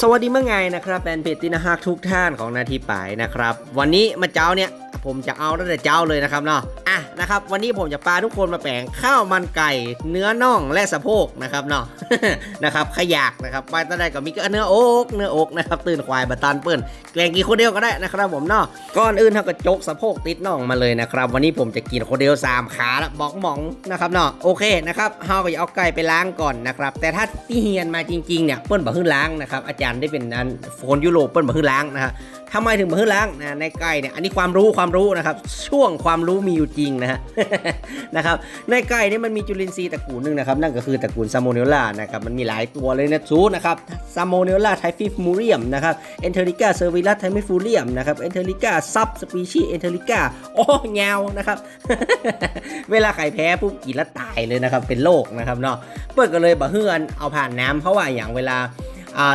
สวัสดีเมื่อไงนะครับแฟนเพจตินาฮักทุกท่านของนาทีป่ายนะครับ วันนี้มาเจ้าเนี่ย ผมจะเอาตั้งแต่เจ้าเลยนะครับเนาะอะนะครับ วันนี้ผมจะพาทุกคนมาแปลงข้าวมันไก่ เนื้อน่องและสะโพกนะครับเนาะนะครับขยากนะครับไปตั้งแต่ก็มีก็เนื้ออกเนื้ออกนะครับตื่นควายบัตันเปิ้นแกงกินคนเดียวก็ได้นะครับผมเนาะก่อนอื่นเท่ากับจกสะโพกติดน่องมาเลยนะครับวันนี้ผมจะกินคนเดียวสามขาละบอกหมองนะครับเนาะโอเคนะครับเฮาก็จะเอาไก่ไปล้างก่อนนะครับแต่ถ้าที่เฮียนมาจริงๆเนี่ยเปิ้นบ่ขึ้นล้างนะครับอาจารย์ได้เป็นอันโฟนยุโรปเปิ้นบ่ขึ้นล้างนะครับ ทำไมถึงมาฮื้อล้างนะในไก่เนี่ยอันนี้ความรู้ความรู้นะครับ ช่วงความรู้มีอยู่จริงนะฮะนะครับในไก่เนี่ยมันมีจุลินทรีย์ตระกูลหนึ่งนะครับ นั่นก็คือตระกูลซามโมเนลล่านะครับมันมีหลายตัวเลยนะซูนะครับซามโมเนลล่าไทฟิฟมูเรียมนะครับเอนเทอริกาเซอร์วิลัสไทมิฟูเรียมนะครับเอนเทอริกาซับสปีชีเอนเทอริกาโอ้แงวนะครับ เวลาไข่แพ้ปุ๊บกินแล้วตายเลยนะครับเป็นโรคนะครับเนาะเปิดก็เลยบะเฮือนเอาผ่านน้ำเพราะว่าอย่างเวลา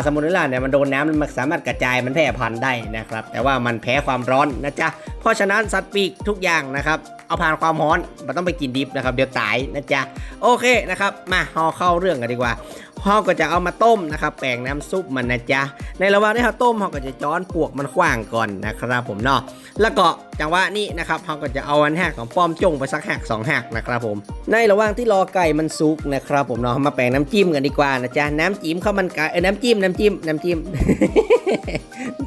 สมุนไพรเนี่ยมันโดนน้ำมันสามารถกระจายมันแพร่พันธุ์ได้นะครับ แต่ว่ามันแพ้ความร้อนนะจ๊ะ เพราะฉะนั้นสัตว์ปีกทุกอย่างนะครับ เอาผ่านความร้อนมันต้องไปกินดิบนะครับ เดี๋ยวตายนะจ๊ะ โอเคนะครับ มาเราเข้าเรื่องกันดีกว่าเราก็จะเอามาต้มนะครับ แปลงน้ำซุปมันนะจ๊ะ ในระหว่างที่เราต้มเราก็จะจ้อนปวกมันขว้างก่อนนะครับ ผมเนาะ แล้วก็ จังหวะนี้นะครับเราก็จะเอาอันแหกของป้อมจงไปสักหักสองหักนะครับผมในระหว่างที่รอไก่มันสุกนะครับผมเนาะมาแปลงน้ำจิ้มกันดีกว่านะจ๊ะน้ำจิ้มข้าวมันไก่เออน้ำจิ้มน้ำจิ้มน้ำจิ้ม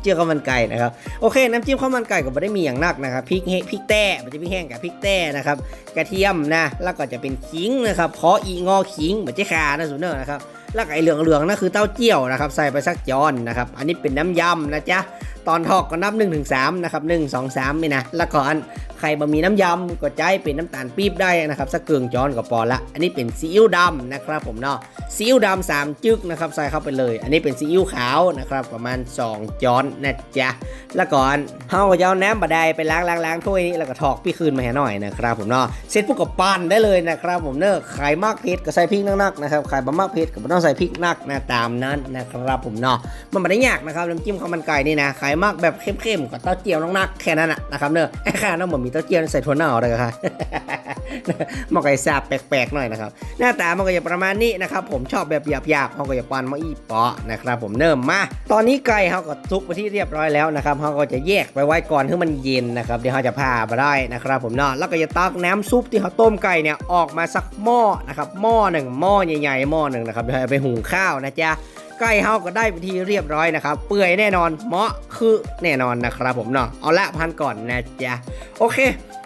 เจียวข้าวมันไก่นะครับโอเค น้ำจิ้มข้าวมันไก่ก็ไม่ได้มีอย่างนักนะครับพริกแห้งพริกแต้มันจะพริกแห้งกับพริกแต้นะครับกระเทียมนะแล้วก็จะเป็นขิงนะครับขออีงอขิงเหมือนเจ๊ขานะสุนเนอร์นะครับแล้วไอเหลืองเหลืองๆนั่นคือเต้าเจี้ยวนะครับ ใส่ไปสักจอนนะครับ อันนี้เป็นน้ำยำนะจ๊ะ ตอนทอกก็นับ1นถึงสนะครับหนึ่งสองสามนี่นะแล้วก็อัน ใครบะหมี่น้ำยำก็ใจเป็นน้ำตาลปี๊บได้นะครับสักเกลืองจอนก็พอละ อันนี้เป็นซีอิ๊วดำนะครับผมเนาะซีอิ๊วดำสามจึกนะครับใส่เข้าไปเลย อันนี้เป็นซีอิ๊วขาวนะครับประมาณ 2จ้อนนะจ๊ะแล้วก่อนเฮาจะเอาน้ำบาดไปล้างล้างล้างถ้วยนี้แล้วก็ถอกพี่คืนมาให้หน่อยนะครับผมเนาะเสร็จปุ๊บก็ปั้นได้เลยนะครับผมเนอะใครมากเผ็ดก็ใส่พริกนักๆนะครับใครบ่มากเผ็ดก็ไม่ต้องใส่พริกนักนะตามนั้นนะครับผมเนาะมันไม่ได้ยากนะครับน้ำจิ้มข้าวมันไก่นี่นะใครมากแบบเข้มๆก็เต้าเจียวนักๆแค่นั้นนะครับเนอะแค่นั้นเหมือนมีต้าเจี้ยวใส่ถั่วเน่าอะไรกันครับหมอกไก่แซบแปลกๆหน่อยนะครับ หน้าตามันก็จะประมาณนี้นะครับ ผมชอบแบบหยาบๆเขาก็จะปันมาอีเปาะนะครับ ผมเนิ่มมา ตอนนี้ไก่เขาก็ทุกไปที่เรียบร้อยแล้วนะครับเขาก็จะแยกไปไว้ก่อนให้มันเย็นนะครับเดี๋ยวเขาจะพาไปได้นะครับ ผมเนาะแล้วก็จะตักน้ำซุปที่เขาต้มไก่เนี่ยออกมาสักหม้อนะครับหม้อหนึ่งหม้อใหญ่ๆหม้อหนึ่งนะครับเดี๋ยวไปหุงข้าวนะจ๊ะ ไก่เฮาก็ได้ไปทีเรียบร้อยนะครับ เปื่อยแน่นอนเหมาะคือแน่นอนนะครับผมเนาะเอาละพันก่อนนะจ๊ะโอเค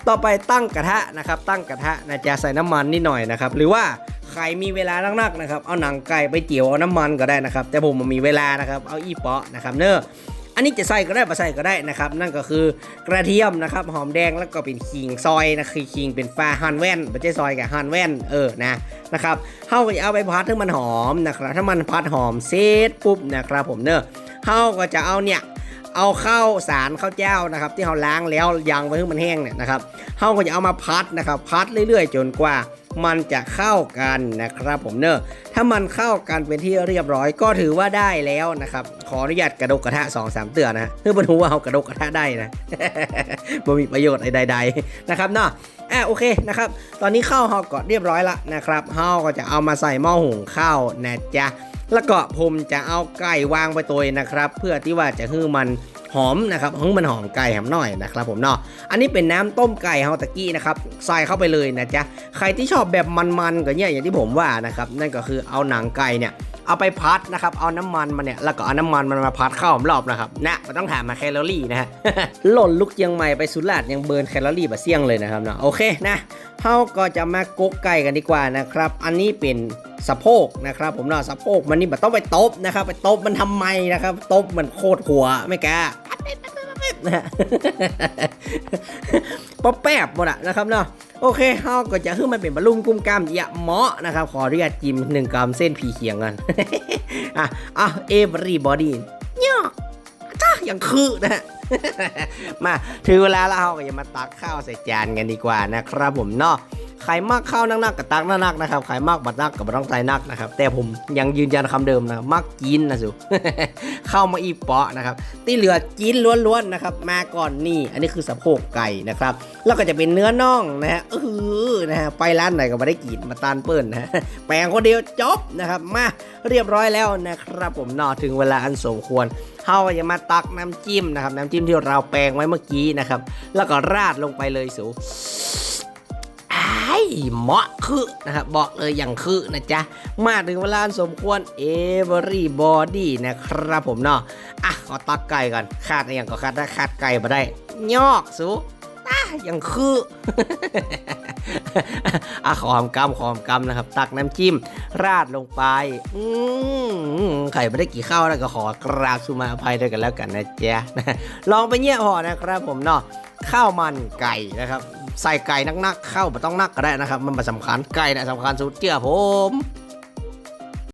ต่อไปตั้งกระทะนะครับ ตั้งกระทะนะจ๊ะใส่น้ำมันนิดหน่อยนะครับ หรือว่าใครมีเวลานักๆนะครับ เอาหนังไก่ไปเจียวเอาน้ำมันก็ได้นะครับ แต่ผมมันมีเวลานะครับ เอาอีเปาะนะครับเนอะ อันนี้จะใส่ก็ได้ไม่ใส่ก็ได้นะครับ นั่นก็คือกระเทียมนะครับ หอมแดงแล้วก็เป็นขิงซอยนะคือขิงเป็นฟ้าฮันแว่นไม่ใช่ซอยกับฮันแว่นเออนะนะครับเฮาก็จะเอาไปพัดให้มันหอมนะครับ ถ้ามันพัดหอมเสร็จปุ๊บนะครับผมเนอะเฮาก็จะเอาเนี่ยเอาข้าวสารข้าวเจ้านะครับ ที่เราล้างแล้วยังไว้ให้มันแห้งเนี่ยนะครับเฮาก็จะเอามาพัดนะครับ พัดเรื่อยๆ จนกว่า มันจะเข้ากันนะครับผมเนอะถ้ามันเข้ากันเป็นที่เรียบร้อยก็ถือว่าได้แล้วนะครับ ขออนุญาตกระดกกระทะ2อสามเตือนนะฮะเพื่อบรรทุว่าเอากระดกกระทะได้นะบ่มีประโยชน์ใดๆนะครับเนาะอะโอเคนะครับ ตอนนี้ข้าวเฮาก็เรียบร้อยละนะครับเฮาก็จะเอามาใส่หม้อหุงข้าวนะจ๊ะแล้วก็ผมจะเอาไก่วางไปตัวนะครับ เพื่อที่ว่าจะให้มัน หอมนะครับให้มันหอมไก่หอมหน่อยนะครับผมเนาะอันนี้เป็นน้ำต้มไก่เฮาตะกี้นะครับใส่เข้าไปเลยนะจ๊ะใครที่ชอบแบบมันๆก็เนี่ยอย่างที่ผมว่านะครับนั่นก็คือเอาหนังไก่เนี่ยเอาไปพัดนะครับ เอาน้ำมันมาเนี่ย แล้วก็เอาน้ำมันมันมาพัดเข้ารอบนะครับ นะมันต้องถามมาแคลอรี่นะฮะ หล่นลุกเชียังใหม่ไปสุราษฎร์ยังเบิร์นแคลอรี่บะเสี่ยงเลยนะครับเนาะ โอเคนะเฮาก็จะมากกไก่กันดีกว่านะครับ อันนี้เป็นสะโพกนะครับ ผมเนาะ สะโพกมันนี่แบบต้องไปตบนะครับ ไปตบมันทำไมนะครับ ตบมันโคตรหัวไม่ก นะฮะป๊อปแป๊บหมดอะนะครับเนาะโอเคเฮาก็จะขึ้นมาเป็นบอลลูนกุ้มกล้ามยะเหมาะนะครับ ขอเรียกจิมหนึ่งกรัมเส้นผีเขียงกันอะอะ everybody เนี่ยจ้าอย่างคือนะฮะมาถึงเวลาแล้วเราก็จะมาตักข้าวใส่จานกันดีกว่านะครับผมเนาะ ใครมากข้าวนักๆกับตักนักๆนะครับใครมากบัดนักกับบัดต้องใจนักนะครับแต่ผมยังยืนยันคำเดิมนะมักกินนะสุเข้ามาอีเปาะนะครับที่เหลือกินล้วนๆนะครับมาก่อนนี่ อันนี้คือสะโพกไก่นะครับแล้วก็จะเป็นเนื้อน่องนะฮะเออนะฮะไปร้านไหนก็ไม่ได้กินมาตานเปิ้ลนะฮะแปลงคนเดียวจบนะครับมาเรียบร้อยแล้วนะครับผมนอถึงเวลาอันสมควรเฮาจะมาตักน้ำจิ้มนะครับ น้ำจิ้มที่เราแปลงไว้เมื่อกี้นะครับ แล้วก็ราดลงไปเลยสู เหมาะคือนะครับบอกเลยอย่างคือนะจ๊ะ มาถึงเวลาสมควร everybody นะครับผมเนาะอะขอตักไก่ก่อนขาดอย่างก็ขาดได้ขาดไก่มาได้ ยอกสูอะอย่างคืออะขอมกำขอมกำนะครับ ตักน้ำจิ้ม ราดลงไป อืมไข่ไม่ได้กี่ข้าวแล้วก็ขอกราบสุมาอภัยด้วยกันแล้วกันนะจ๊ะลองไปเยี่ยพอนะครับผมเนาะข้าวมันไก่นะครับ ใส่ไก่นักๆเข้าไม่ต้องนักก็ได้นะครับ มันมาสำคัญไก่น่ะสำคัญสุดเจ้าผม